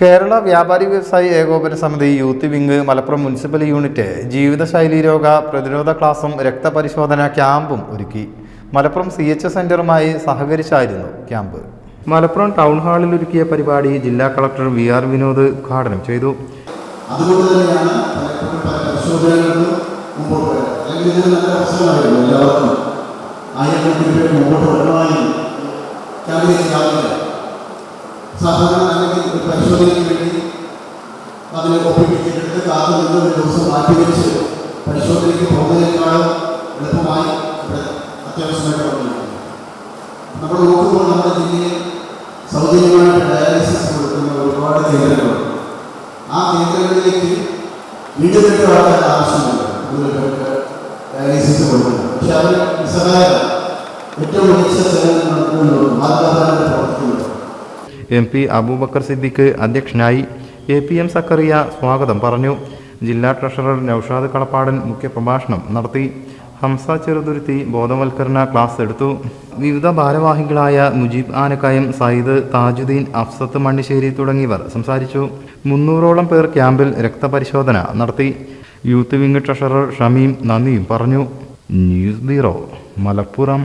കേരള വ്യാപാരി വ്യവസായി ഏകോപന സമിതി youth wing Malappuram municipal unit ജീവിതശൈലി രോഗ പ്രതിരോധ ക്ലാസും രക്തപരിശോധന ക്യാമ്പും ഒരുക്കി. മലപ്പുറം സി എച്ച് സെന്ററുമായി സഹകരിച്ചായിരുന്നു ക്യാമ്പ്. മലപ്പുറം ടൗൺ ഹാളിൽ ഒരുക്കിയ പരിപാടി ജില്ലാ കളക്ടർ വി ആർ വിനോദ് ഉദ്ഘാടനം ചെയ്തു. അതുകൊണ്ട് തന്നെയാണ് മുമ്പോട്ട് അല്ലെങ്കിൽ ഒരു പരിശോധനയ്ക്ക് വേണ്ടി അതിന് ഒപ്പിപ്പിച്ചെടുത്ത് കാത്തു നിന്ന് ഒരു ദിവസം മാറ്റിവെച്ച് പരിശോധനയ്ക്ക് പോകുന്നതിനേക്കാളും എളുപ്പമായി ഇവിടെ അത്യാവശ്യമായിട്ട് വന്നിരിക്കുന്നു നമ്മൾ നോക്കുമ്പോൾ നമ്മുടെ ജില്ലയിൽ സൗജന്യമായിട്ട് ഡയാലിസിസ് കൊടുക്കുന്ന ഒരുപാട് കേന്ദ്രങ്ങളുണ്ട് ആ കേന്ദ്രങ്ങളിലേക്ക് വീണ്ടും ആൾക്കാർ ആവശ്യമുണ്ട് ഡയാലിസിസ് കൊടുക്കുന്നത് പക്ഷെ അവർ നിസ്സഹായത ഏറ്റവും മികച്ച സേവനം പ്രവർത്തിക്കുന്നുണ്ട് എം പി അബൂബക്കർ സിദ്ദിഖ് അധ്യക്ഷനായി എ പി എം സക്കറിയ സ്വാഗതം പറഞ്ഞു. ജില്ലാ ട്രഷറർ നൌഷാദ് കളപ്പാടൻ മുഖ്യപ്രഭാഷണം നടത്തി. ഹംസ ചെറുതുരുത്തി ബോധവൽക്കരണ ക്ലാസ് എടുത്തു. വിവിധ ഭാരവാഹികളായ മുജീബ് ആനക്കായം സയ്യിദ് താജുദ്ദീൻ അഫ്സത്ത് മണ്ണിശ്ശേരി തുടങ്ങിയവർ സംസാരിച്ചു. മുന്നൂറോളം പേർ ക്യാമ്പിൽ രക്തപരിശോധന നടത്തി. യൂത്ത് വിംഗ് ട്രഷറർ ഷമീം നന്ദിയും പറഞ്ഞു. News bureau Malappuram.